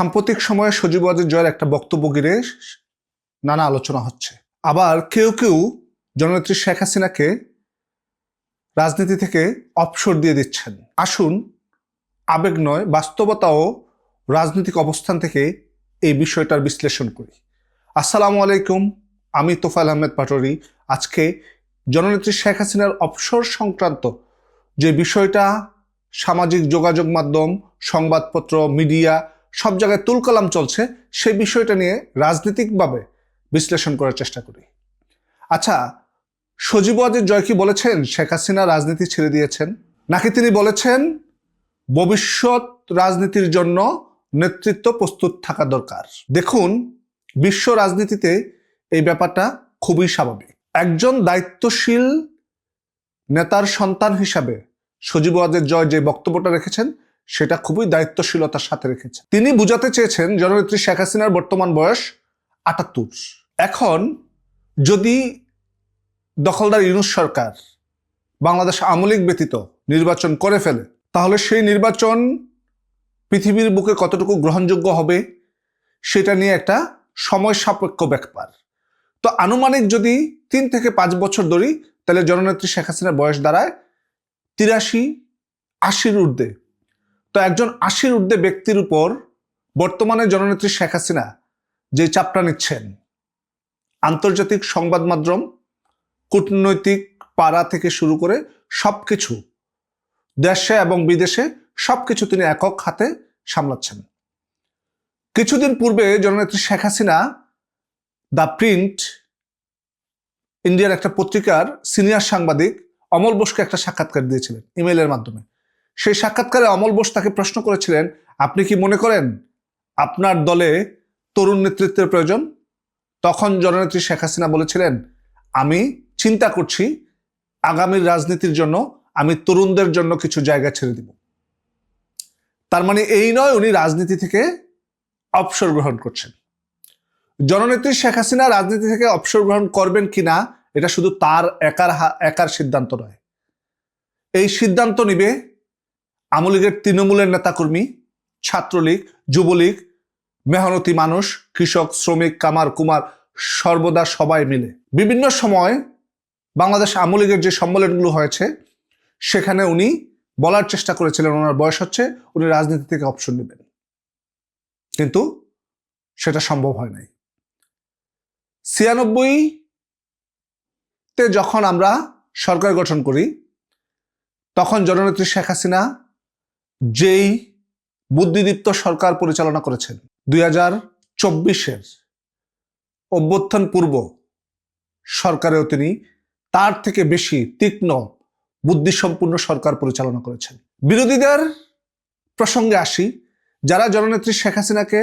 সাম্প্রতিক সময়ে সজীব জয়ের একটা বক্তব্য ঘিরে নানা আলোচনা হচ্ছে। আবার কেউ কেউ জননেত্রী শেখ হাসিনাকে রাজনীতি থেকে অবসর দিয়ে দিচ্ছেন। আসুন, আবেগ নয়, বাস্তবতা ও রাজনৈতিক অবস্থান থেকে এই বিষয়টার বিশ্লেষণ করি। আসসালামু আলাইকুম, আমি তোফাল আহমেদ পাটোরি আজকে জননেত্রী শেখ হাসিনার অবসর সংক্রান্ত যে বিষয়টা, সামাজিক যোগাযোগ মাধ্যম, সংবাদপত্র, মিডিয়া সব জায়গায় তুলকালাম চলছে, সেই বিষয়টা নিয়ে রাজনৈতিকভাবে বিশ্লেষণ করার চেষ্টা করি। আচ্ছা সজীব ওয়াজেদ জয় কি বলেছেন? শেখ হাসিনা রাজনীতি ছেড়ে দিয়েছেন। নাকি তিনি বলেছেন, ভবিষ্যৎ রাজনীতির জন্য নেতৃত্ব প্রস্তুত থাকা দরকার? দেখুন, বিশ্ব রাজনীতিতে এই ব্যাপারটা খুবই স্বাভাবিক। একজন দায়িত্বশীল নেতার সন্তান হিসাবে সজীব ওয়াজেদ জয় যে বক্তব্যটা রেখেছেন সেটা খুবই দায়িত্বশীলতার সাথে রেখেছেন তিনি বুঝাতে চেয়েছেন জননেত্রী শেখ হাসিনার বর্তমান বয়স আটাত্তর। এখন যদি দখলদার ইউনুস সরকার বাংলাদেশ আমলিক ব্যতীত নির্বাচন করে ফেলে, তাহলে সেই নির্বাচন পৃথিবীর বুকে কতটুকু গ্রহণযোগ্য হবে, সেটা নিয়ে একটা সময় সাপেক্ষ ব্যাপার। তো আনুমানিক যদি তিন থেকে পাঁচ বছর ধরি, তাহলে জননেত্রী শেখ হাসিনার বয়স দাঁড়ায় তিরাশি আশির ঊর্ধ্বে। তো একজন আশির ঊর্ধ্বে ব্যক্তির উপর বর্তমানে জননেত্রী শেখ হাসিনা যে চাপটা নিচ্ছেন, আন্তর্জাতিক সংবাদ মাধ্যম, কূটনৈতিক পাড়া থেকে শুরু করে সব কিছু দেশে এবং বিদেশে সব কিছু তিনি একক হাতে সামলাচ্ছেন। কিছুদিন পূর্বে জননেত্রী শেখ হাসিনা দ্য প্রিন্ট, ইন্ডিয়ার একটা পত্রিকার সিনিয়র সাংবাদিক অমল বোসকে একটা সাক্ষাৎকার দিয়েছিলেন ইমেইলের মাধ্যমে। সেই সাক্ষাৎকারে অমল বোস তাকে প্রশ্ন করেছিলেন, আপনি কি মনে করেন আপনার দলে তরুণ নেতৃত্বের প্রয়োজন? তখন জননেত্রী শেখ হাসিনা বলেছিলেন, আমি চিন্তা করছি, আগামীর রাজনীতির জন্য আমি তরুণদের জন্য কিছু জায়গা ছেড়ে দিব। তার মানে এই নয়, উনি রাজনীতি থেকে অবসর গ্রহণ করছেন। জননেত্রী শেখ হাসিনা রাজনীতি থেকে অবসর গ্রহণ করবেন কিনা এটা শুধু তার একার একার সিদ্ধান্ত নয়। এই সিদ্ধান্ত নিবে আমলীগের তৃণমূলের নেতাকর্মী, ছাত্রলীগ, যুবলীগ, মেহনতি মানুষ, কৃষক, শ্রমিক, কামার, কুমার, সর্বদা সবাই মিলে। বিভিন্ন সময় বাংলাদেশ আমলীগের যে সম্মেলনগুলো হয়েছে, সেখানে উনি বলার চেষ্টা করেছিলেন, ওনার বয়স হচ্ছে, উনি রাজনীতি থেকে অপশন নেবেন। কিন্তু সেটা সম্ভব হয় নাই। ছিয়ানব্বই তে যখন আমরা সরকার গঠন করি, তখন জননেত্রী শেখ হাসিনা যেই বুদ্ধিদীপ্ত সরকার পরিচালনা করেছেন, দুই হাজার চব্বিশের অভ্যুত্থান পূর্ব সরকারেও তিনি তার থেকে বেশি তীক্ষ্ণ বুদ্ধিসম্পন্ন সরকার পরিচালনা করেছেন। বিরোধীদের প্রসঙ্গে আসি, যারা জননেত্রী শেখ হাসিনাকে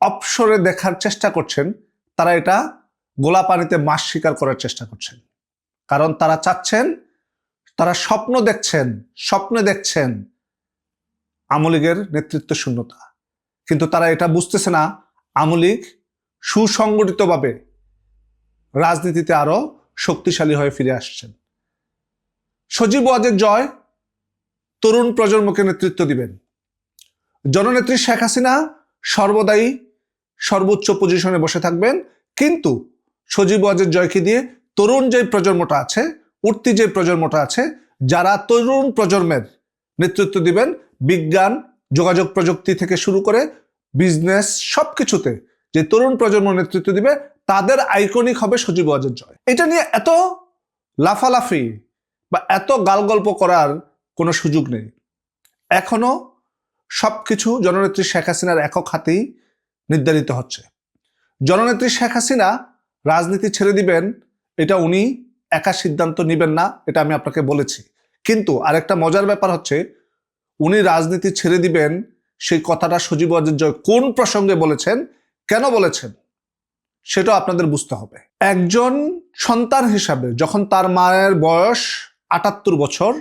অপসরে দেখার চেষ্টা করছেন, তারা এটা গোলা পানিতে মাছ শিকার করার চেষ্টা করছেন। কারণ তারা চাচ্ছেন, তারা স্বপ্ন দেখছেন, স্বপ্নে দেখছেন আমলীগের নেতৃত্ব শূন্যতা। কিন্তু তারা এটা বুঝতেছে না আমলীগ সুসংগঠিতভাবে রাজনীতিতে আরও শক্তিশালী হয়ে ফিরে আসছেন। সজীব ওয়াজের জয় তরুণ প্রজন্মকে নেতৃত্ব দিবেন। জননেত্রী শেখ হাসিনা সর্বদাই সর্বোচ্চ পজিশনে বসে থাকবেন, কিন্তু সজীব ওয়াজের জয়কে দিয়ে? তরুণ যে প্রজন্মটা আছে, উঠতি যে প্রজন্মটা আছে, যারা তরুণ প্রজন্মের নেতৃত্ব দিবেন বিজ্ঞান, যোগাযোগ প্রযুক্তি থেকে শুরু করে বিজনেস সব কিছুতে যে তরুণ প্রজন্ম নেতৃত্ব দিবে, তাদের আইকনিক হবে সজীব ওয়াজেদ জয়। এটা নিয়ে এত লাফালাফি বা এত গালগল্প করার কোনো সুযোগ নেই। এখনও সবকিছু জননেত্রী শেখ হাসিনার একক হাতেই নির্ধারিত হচ্ছে। জননেত্রী শেখ হাসিনা রাজনীতি ছেড়ে দিবেন, এটা উনি একা সিদ্ধান্ত নেবেন না, এটা আমি আপনাকে বলেছি। কিন্তু আরেকটা মজার ব্যাপার হচ্ছে উনি রাজনীতি ছেড়ে দিবেন, সেই কথাটা সজীব ওয়াজেদ জয় কোন প্রসঙ্গে বলেছেন, কেন বলেছেন সেটা আপনাদের বুঝতে হবে। একজন সন্তান হিসাবে যখন তার মায়ের বয়স আটাত্তর বছর,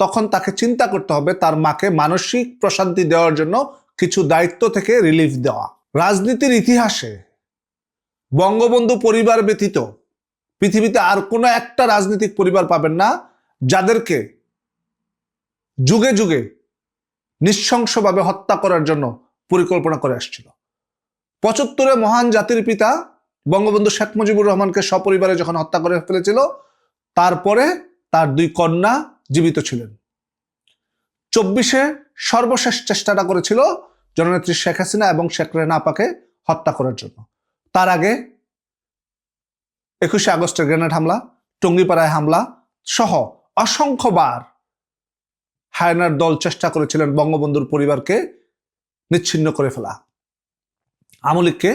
তখন তাকে চিন্তা করতে হবে তার মাকে মানসিক প্রশান্তি দেওয়ার জন্য কিছু দায়িত্ব থেকে রিলিফ দেওয়া। রাজনীতির ইতিহাসে বঙ্গবন্ধু পরিবার ব্যতীত পৃথিবীতে আর কোনো একটা রাজনৈতিক পরিবার পাবেন না, যাদেরকে যুগে যুগে নৃশংসভাবে হত্যা করার জন্য পরিকল্পনা করে আসছিল। পঁচাত্তরে মহান জাতির পিতা বঙ্গবন্ধু শেখ মুজিবুর রহমানকে সপরিবারে যখন হত্যা করে ফেলেছিল, তারপরে তার দুই কন্যা জীবিত ছিলেন। চব্বিশে সর্বশেষ চেষ্টাটা করেছিল জননেত্রী শেখ হাসিনা এবং শেখ রেনা আপাকে হত্যা করার জন্য। তার আগে একুশে আগস্টের গ্রেনেড হামলা, টঙ্গিপাড়ায় হামলা সহ অসংখ্যবার হায়নার দল চেষ্টা করেছিলেন বঙ্গবন্ধুর পরিবারকে নিচ্ছিন্ন করে ফেলা। আমলিককে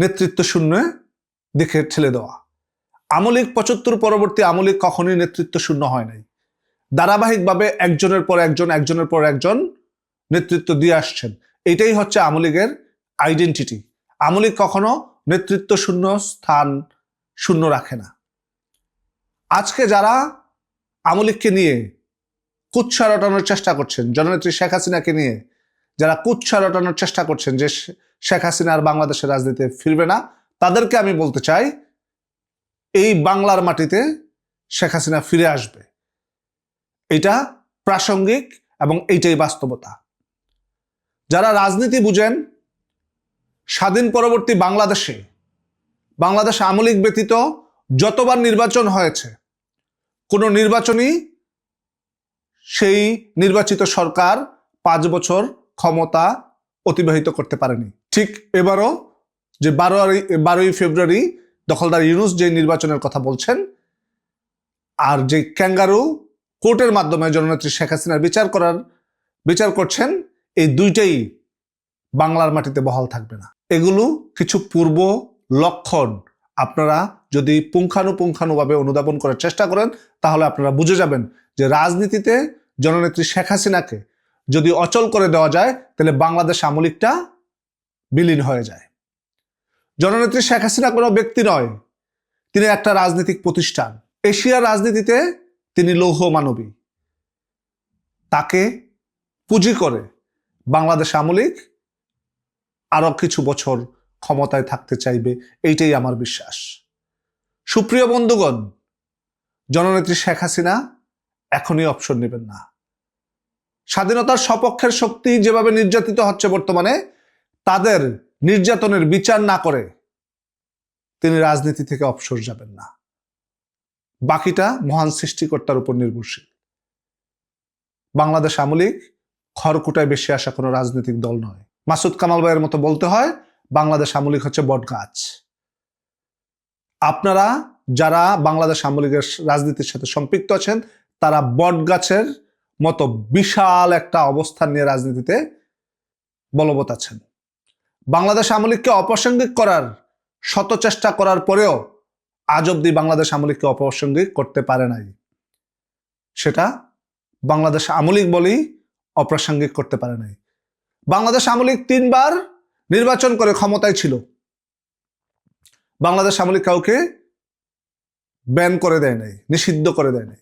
নেতৃত্ব শূন্য দেখে ঠেলে দেওয়া। আমলিক পঁচাত্তর পরবর্তী আমলিক কখনোই নেতৃত্ব শূন্য হয় নাই। ধারাবাহিকভাবে একজনের পর একজন, একজনের পর একজন নেতৃত্ব দিয়ে আসছেন। এটাই হচ্ছে আমলিগের আইডেন্টিটি আমলিক কখনো নেতৃত্ব শূন্য স্থান শূন্য রাখে না। আজকে যারা আমলিককে নিয়ে কুৎসা রটানোর চেষ্টা করছেন জননেত্রী শেখ হাসিনাকে নিয়ে। যারা কুৎসা রটানোর চেষ্টা করছেন যে শেখ হাসিনা আর বাংলাদেশের রাজনীতিতে ফিরবে না, তাদেরকে আমি বলতে চাই, এই বাংলার মাটিতে শেখ হাসিনা ফিরে আসবে। এটা প্রাসঙ্গিক এবং এইটাই বাস্তবতা। যারা রাজনীতি বুঝেন, স্বাধীন পরবর্তী বাংলাদেশে, বাংলাদেশ আমলিক ব্যতীত যতবার নির্বাচন হয়েছে, কোনো নির্বাচনই সেই নির্বাচিত সরকার পাঁচ বছর ক্ষমতা অতিবাহিত করতে পারেনি। ঠিক এবারও যে বারোই বারোই ফেব্রুয়ারি দখলদার ইউনুস যে নির্বাচনের কথা বলছেন, আর যে ক্যাঙ্গারু কোর্টের মাধ্যমে জননেত্রী শেখ হাসিনার বিচার করার, বিচার করছেন, এই দুইটাই বাংলার মাটিতে বহাল থাকবে না। এগুলো কিছু পূর্ব লক্ষণ। আপনারা যদি পুঙ্খানুপুঙ্খানুভাবে অনুধাবন করার চেষ্টা করেন, তাহলে আপনারা বুঝে যাবেন যে রাজনীতিতে জননেত্রী শেখ হাসিনাকে যদি অচল করে দেওয়া যায়, তাহলে বাংলাদেশ আমলিকটা বিলীন হয়ে যায়। জননেত্রী শেখ হাসিনা কোনো ব্যক্তি নয়, তিনি একটা রাজনৈতিক প্রতিষ্ঠান। এশিয়ার রাজনীতিতে তিনি লৌহ মানবী। তাকে পুঁজি করে বাংলাদেশ আমলিক আরও কিছু বছর ক্ষমতায় থাকতে চাইবে, এইটাই আমার বিশ্বাস। সুপ্রিয় বন্ধুগণ, জননেত্রী শেখ হাসিনা এখনই অপশন নেবেন না। স্বাধীনতার সপক্ষের শক্তি যেভাবে নির্যাতিত হচ্ছে বর্তমানে, তাদের নির্যাতনের বিচার না করে তিনি রাজনীতি থেকে অবসর যাবেন না। বাকিটা মহান সৃষ্টিকর্তার উপর নির্ভরশীল। বাংলাদেশ আমলিক খড়কুটায় বেশি আসা কোনো রাজনৈতিক দল নয়। মাসুদ কামাল ভাইয়ের মতো বলতে হয়, বাংলাদেশ আমলিক হচ্ছে বট গাছ আপনারা যারা বাংলাদেশ আমলিকের রাজনীতির সাথে সম্পৃক্ত আছেন তারা বট গাছের মতো বিশাল একটা অবস্থান নিয়ে রাজনীতিতে বলবৎ আছেন। বাংলাদেশ আমলিককে অপ্রাসঙ্গিক করার শত চেষ্টা করার পরেও আজ অব্দি বাংলাদেশ আমলিককে অপ্রাসঙ্গিক করতে পারে নাই। সেটা বাংলাদেশ আমলিক বলেই অপ্রাসঙ্গিক করতে পারে নাই। বাংলাদেশ আমলিক তিনবার নির্বাচন করে ক্ষমতায় ছিল। বাংলাদেশ আমলিক কাউকে ব্যান করে দেয় নাই, নিষিদ্ধ করে দেয় নাই।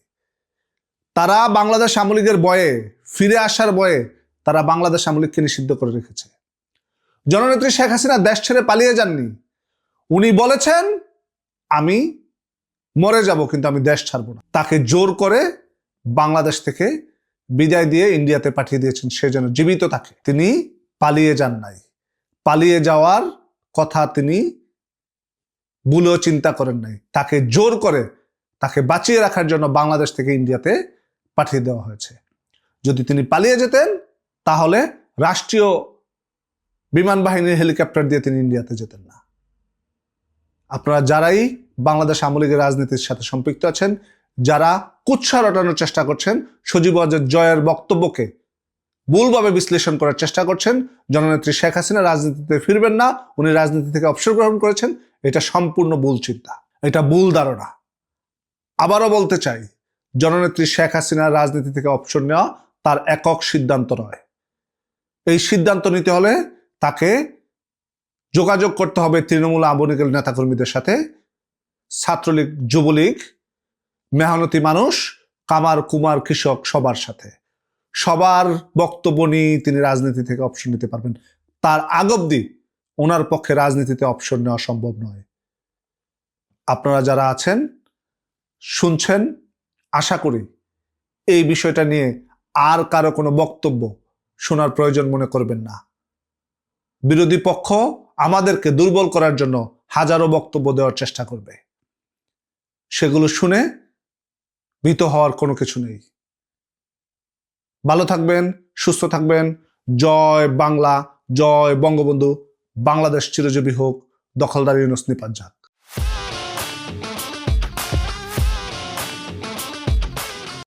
তারা বাংলাদেশ আমলিকের বয়ে, ফিরে আসার বয়ে তারা বাংলাদেশ আমলিককে নিষিদ্ধ করে রেখেছে। জননেত্রী শেখ হাসিনা দেশ ছেড়ে পালিয়ে যাননি। উনি বলেছেন, আমি মরে যাব, কিন্তু আমি দেশ ছাড়বো না। তাকে জোর করে বাংলাদেশ থেকে বিদায় দিয়ে ইন্ডিয়াতে পাঠিয়ে দিয়েছেন সে যেন জীবিত থাকে। তিনি পালিয়ে যান নাই। পালিয়ে যাওয়ার কথা তিনি ভুলেও চিন্তা করেন নাই। তাকে জোর করে, তাকে বাঁচিয়ে রাখার জন্য বাংলাদেশ থেকে ইন্ডিয়াতে পাঠিয়ে দেওয়া হয়েছে। যদি তিনি পালিয়ে যেতেন, তাহলে রাষ্ট্রীয় বিমান বাহিনীর হেলিকপ্টার দিয়ে তিনি ইন্ডিয়াতে যেতেন না। আপনারা যারাই বাংলাদেশ আমলিগের রাজনীতির সাথে সম্পৃক্ত আছেন, যারা কুৎসা রটানোর চেষ্টা করছেন, সজীব ওয়াজেদ জয়ের বক্তব্যকে ভুলভাবে বিশ্লেষণ করার চেষ্টা করছেন, জননেত্রী শেখ হাসিনা রাজনীতিতে ফিরবেন না, উনি রাজনীতি থেকে অবসর গ্রহণ করেছেন, এটা সম্পূর্ণ ভুল চিন্তা, এটা ভুল ধারণা। আবারও বলতে চাই জননেত্রী শেখ হাসিনার রাজনীতি থেকে অবসর নেওয়া তার একক সিদ্ধান্ত নয়। এই সিদ্ধান্ত নিতে হলে তাকে যোগাযোগ করতে হবে তৃণমূল আওয়ামী নেতাকর্মীদের সাথে। ছাত্রলীগ, যুবলীগ, মেহনতি মানুষ, কামার, কুমার, কৃষক সবার সাথে। সবার বক্তব্য নিয়ে তিনি রাজনীতি থেকে অপশন নিতে পারবেন। তার আগবদি ওনার পক্ষে রাজনীতিতে অপশন নেওয়া সম্ভব নয়। আপনারা যারা আছেন, শুনছেন আশা করি এই বিষয়টা নিয়ে আর কারও কোনো বক্তব্য শোনার প্রয়োজন মনে করবেন না। বিরোধী পক্ষ আমাদেরকে দুর্বল করার জন্য হাজারো বক্তব্য দেওয়ার চেষ্টা করবে। সেগুলো শুনে ভীত হওয়ার কোনো কিছু নেই। ভালো থাকবেন, সুস্থ থাকবেন। জয় বাংলা, জয় বঙ্গবন্ধু। বাংলাদেশ চিরজীবী হোক, দখলদার ইউনুস নিপাত যাক।